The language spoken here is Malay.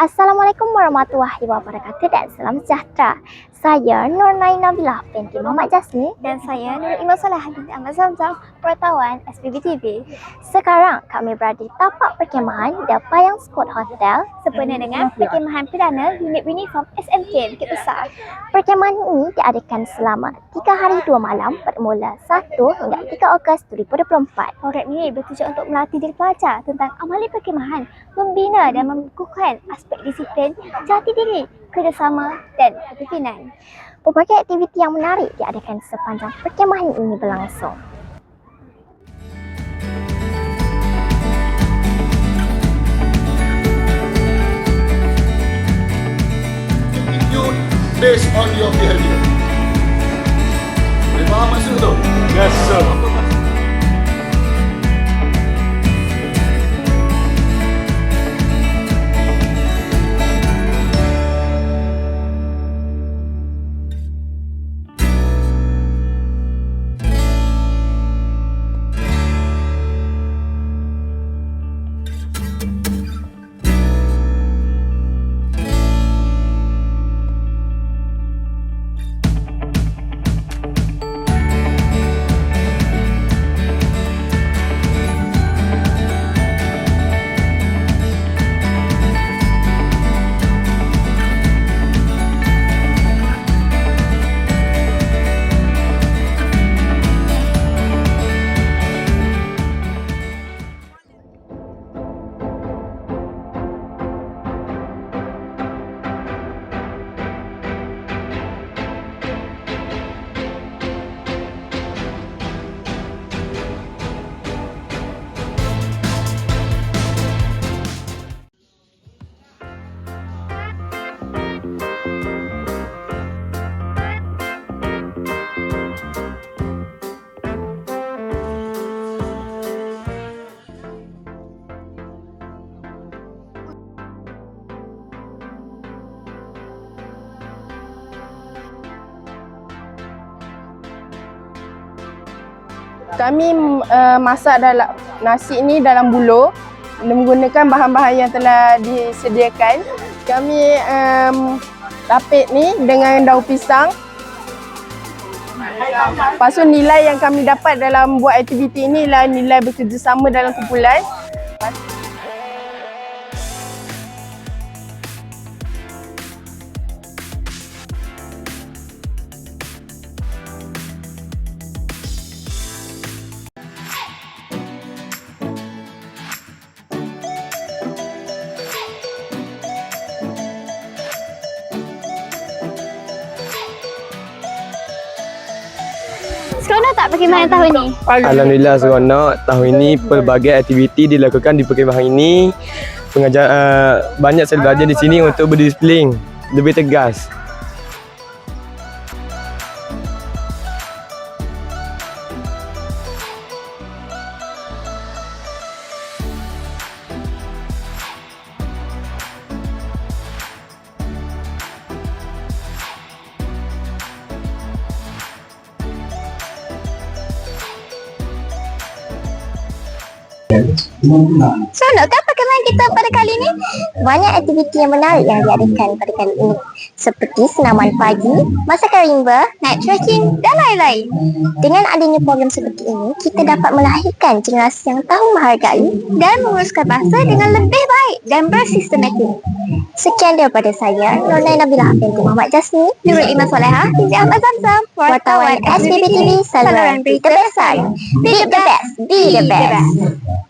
Assalamualaikum warahmatullahi wabarakatuh dan salam sejahtera. Saya Nur Nain Nabilah binti Muhammad Jasmi Dan saya Nurul Iman Salah binti Ahmad Zamzam, wartawan SPB TV. Sekarang kami berada di tapak perkemahan The Payang Sport Hotel. Sempena dengan perkemahan perdana unit uniform SMK Bukit Besar. Perkemahan ini diadakan selama 3 hari 2 malam bermula 1 hingga 3 Ogos 2024. Program ini bertujuan untuk melatih diri pelajar tentang amali perkemahan, membina dan mengukuhkan aspek disiplin, jati diri, kerjasama dan kepimpinan. Pelbagai aktiviti yang menarik diadakan sepanjang perkemahan ini berlangsung. based on your behavior. Faham maksud tu? Yes, sir. Kami uh, masak dalam nasi ini dalam buluh menggunakan bahan-bahan yang telah disediakan. Kami um, lapik ni dengan daun pisang. Lepas tu nilai yang kami dapat dalam buat aktiviti ini ialah nilai bekerjasama dalam kumpulan. Seronok tak perkemahan tahun ni? Alhamdulillah seronok. Tahun ini pelbagai aktiviti dilakukan di perkemahan ini. Pengajar uh, banyak saya belajar di sini untuk berdisiplin, lebih tegas. Seronok kan perkemahan kita pada kali ni? Banyak aktiviti yang menarik yang diadakan pada kali ini seperti senaman pagi, masakan rimba, Night trekking dan lain-lain. Dengan adanya program seperti ini, kita dapat melahirkan generasi yang tahu menghargai. Dan menguruskan bahasa dengan lebih baik dan bersistematik. Sekian daripada saya, Nurul Nabilah binti Muhammad Jasmi, Nurul Iman Soleha, binti Ahmad Zamzam, wartawan SBB TV, saluran berita besar. Be the best, be the best.